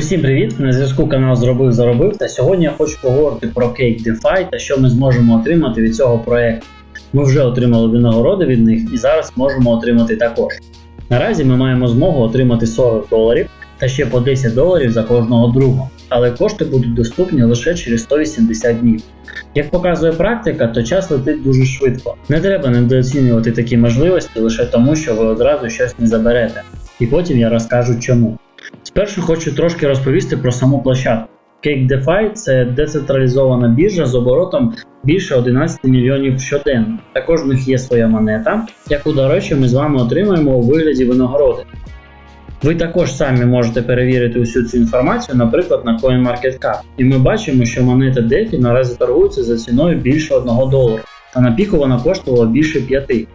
Усім привіт! На зв'язку канал Зробив Заробив. Та сьогодні я хочу поговорити про Cake DeFi та що ми зможемо отримати від цього проекту. Ми вже отримали винагороди від них і зараз можемо отримати також. Наразі ми маємо змогу отримати 40 доларів та ще по 10 доларів за кожного друга, але кошти будуть доступні лише через 180 днів. Як показує практика, то час летить дуже швидко. Не треба недооцінювати такі можливості лише тому, що ви одразу щось не заберете. І потім я розкажу чому. Спершу хочу трошки розповісти про саму площадку. Cake DeFi – це децентралізована біржа з оборотом більше 11 мільйонів щоденно. Також в них є своя монета, яку, до речі, ми з вами отримаємо у вигляді винагороди. Ви також самі можете перевірити усю цю інформацію, наприклад, на CoinMarketCap. І ми бачимо, що монета DeFi наразі торгується за ціною більше 1 долара, та на піку вона коштувала більше 5.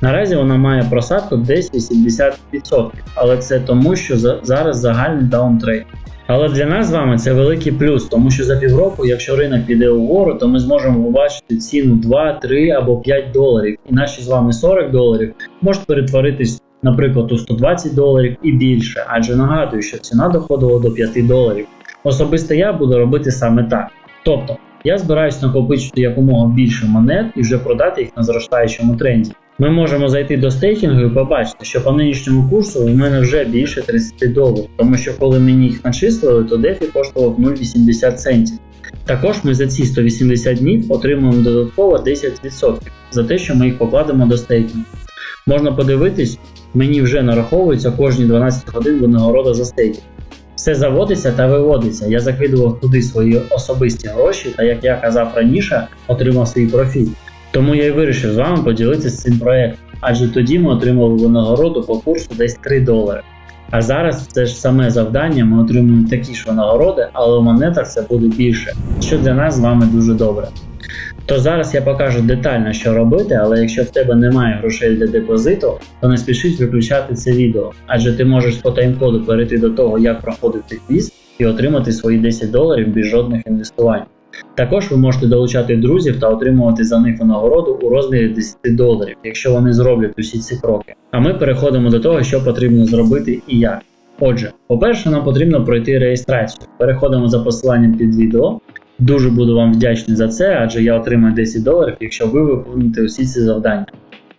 Наразі вона має просадку десь 80%, але це тому, що за- зараз загальний даунтрейд. Але для нас з вами це великий плюс, тому що за півроку, якщо ринок піде угору, то ми зможемо побачити ціну 2, 3 або 5 доларів, і наші з вами 40 доларів можуть перетворитись, наприклад, у 120 доларів і більше, адже нагадую, що ціна доходила до 5 доларів. Особисто я буду робити саме так. Тобто, я збираюсь накопичити якомога більше монет і вже продати їх на зростаючому тренді. Ми можемо зайти до стейкінгу і побачити, що по нинішньому курсу у мене вже більше 30 доларів, тому що коли мені їх начислили, то дефі коштував 0,80 центів. Також ми за ці 180 днів отримуємо додатково 10% за те, що ми їх покладемо до стейкінгу. Можна подивитись, мені вже нараховується кожні 12 годин винагорода за стейкінг. Все заводиться та виводиться. Я закидував туди свої особисті гроші, та як я казав раніше, отримав свій профіт. Тому я й вирішив з вами поділитися цим проєктом, адже тоді ми отримали винагороду по курсу десь 3 долари. А зараз це ж саме завдання, ми отримуємо такі ж винагороди, але у монетах це буде більше, що для нас з вами дуже добре. То зараз я покажу детально, що робити, але якщо в тебе немає грошей для депозиту, то не спішіть виключати це відео, адже ти можеш по тайм-коду перейти до того, як проходити квіз і отримати свої 10 доларів без жодних інвестувань. Також ви можете долучати друзів та отримувати за них винагороду у розмірі 10 доларів, якщо вони зроблять усі ці кроки. А ми переходимо до того, що потрібно зробити і як. Отже, по-перше, нам потрібно пройти реєстрацію. Переходимо за посиланням під відео. Дуже буду вам вдячний за це, адже я отримаю 10 доларів, якщо ви виконаєте усі ці завдання.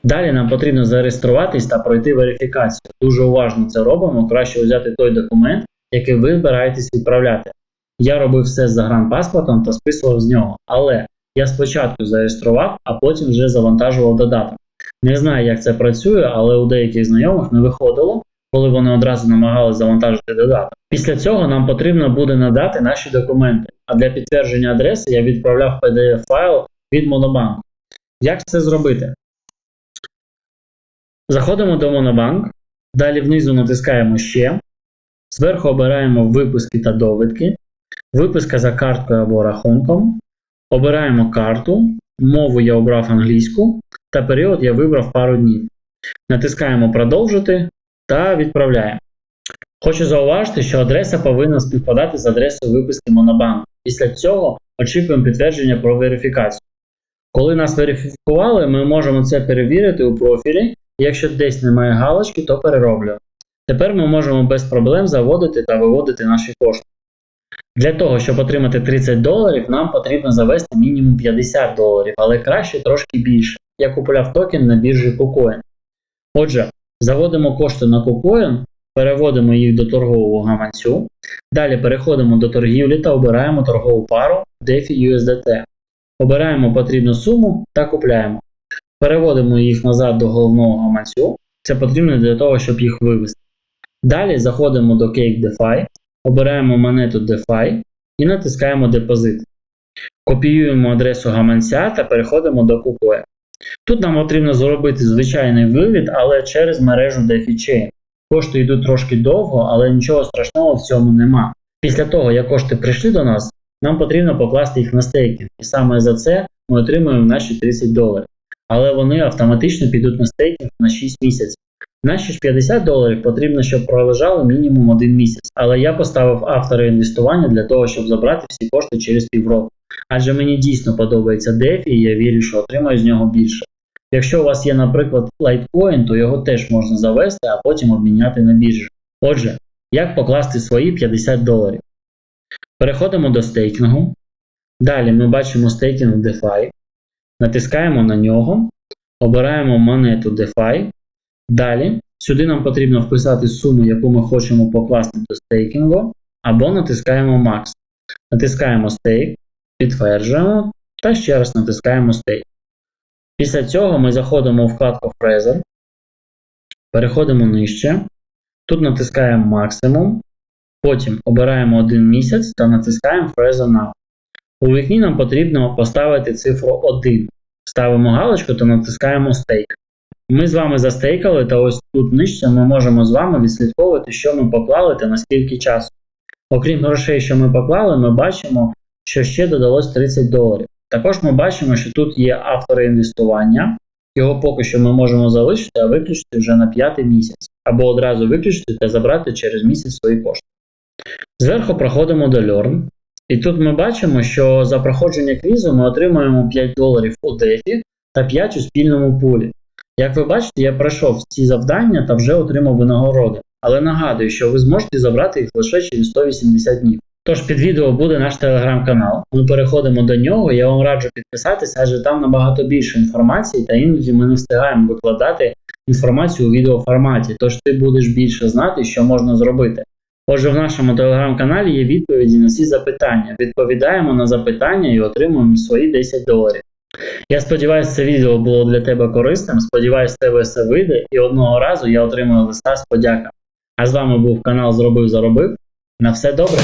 Далі нам потрібно зареєструватись та пройти верифікацію. Дуже уважно це робимо. Краще взяти той документ, який ви збираєтесь відправляти. Я робив все з загранпаспортом та списував з нього, але я спочатку зареєстрував, а потім вже завантажував додаток. Не знаю, як це працює, але у деяких знайомих не виходило, коли вони одразу намагалися завантажити додаток. Після цього нам потрібно буде надати наші документи. А для підтвердження адреси я відправляв PDF файл від Монобанку. Як це зробити? Заходимо до Монобанк, далі внизу натискаємо ще, зверху обираємо виписки та довідки, виписка за карткою або рахунком, обираємо карту, мову я обрав англійську та період я вибрав пару днів. Натискаємо продовжити та відправляємо. Хочу зауважити, що адреса повинна співпадати з адресою виписки Монобанку. Після цього очікуємо підтвердження про верифікацію. Коли нас верифікували, ми можемо це перевірити у профілі. Якщо десь немає галочки, то перероблюємо. Тепер ми можемо без проблем заводити та виводити наші кошти. Для того, щоб отримати 30 доларів, нам потрібно завести мінімум 50 доларів, але краще трошки більше. Я купував токен на біржі KuCoin. Отже, заводимо кошти на KuCoin, переводимо їх до торгового гаманцю. Далі переходимо до торгівлі та обираємо торгову пару DeFi USDT. Обираємо потрібну суму та купляємо. Переводимо їх назад до головного гаманцю. Це потрібно для того, щоб їх вивести. Далі заходимо до Cake DeFi, обираємо монету DeFi і натискаємо депозит. Копіюємо адресу гаманця та переходимо до KuCoin. Тут нам потрібно зробити звичайний вивід, але через мережу DeFi-Chain. Кошти йдуть трошки довго, але нічого страшного в цьому нема. Після того, як кошти прийшли до нас, нам потрібно покласти їх на стейкінг, і саме за це ми отримуємо наші 30 доларів. Але вони автоматично підуть на стейкінг на 6 місяців. Наші ж 50 доларів потрібно, щоб пролежали мінімум один місяць. Але я поставив автора інвестування для того, щоб забрати всі кошти через півроку. Адже мені дійсно подобається DeFi і я вірю, що отримаю з нього більше. Якщо у вас є, наприклад, Litecoin, то його теж можна завести, а потім обміняти на біржі. Отже, як покласти свої 50 доларів. Переходимо до стейкінгу. Далі ми бачимо стейкінг DeFi. Натискаємо на нього, обираємо монету DeFi. Далі сюди нам потрібно вписати суму, яку ми хочемо покласти до стейкінгу, або натискаємо Max. Натискаємо стейк, підтверджуємо та ще раз натискаємо стейк. Після цього ми заходимо у вкладку Fraser, переходимо нижче. Тут натискаємо максимум, потім обираємо один місяць та натискаємо Fraser Now. У вікні нам потрібно поставити цифру 1. Ставимо галочку та натискаємо стейк. Ми з вами застейкали, та ось тут нижче ми можемо з вами відслідковувати, що ми поклали та наскільки часу. Окрім грошей, що ми поклали, ми бачимо, що ще додалось 30 доларів. Також ми бачимо, що тут є автори інвестування. Його поки що ми можемо залишити, а виключити вже на п'ятий місяць, або одразу виключити та забрати через місяць свої кошти. Зверху проходимо до Learn. І тут ми бачимо, що за проходження квізу ми отримуємо 5 доларів у DeFi та 5 у спільному пулі. Як ви бачите, я пройшов ці завдання та вже отримав винагороди. Але нагадую, що ви зможете забрати їх лише через 180 днів. Тож під відео буде наш телеграм-канал. Ми переходимо до нього. Я вам раджу підписатися, адже там набагато більше інформації, та іноді ми не встигаємо викладати інформацію у відеоформаті. Тож ти будеш більше знати, що можна зробити. Отже, в нашому телеграм-каналі є відповіді на всі запитання. Відповідаємо на запитання і отримуємо свої 10 доларів. Я сподіваюся, це відео було для тебе корисним. Сподіваюсь, тебе все вийде, і одного разу я отримаю листа з подяками. А з вами був канал Зробив Заробив. На все добре!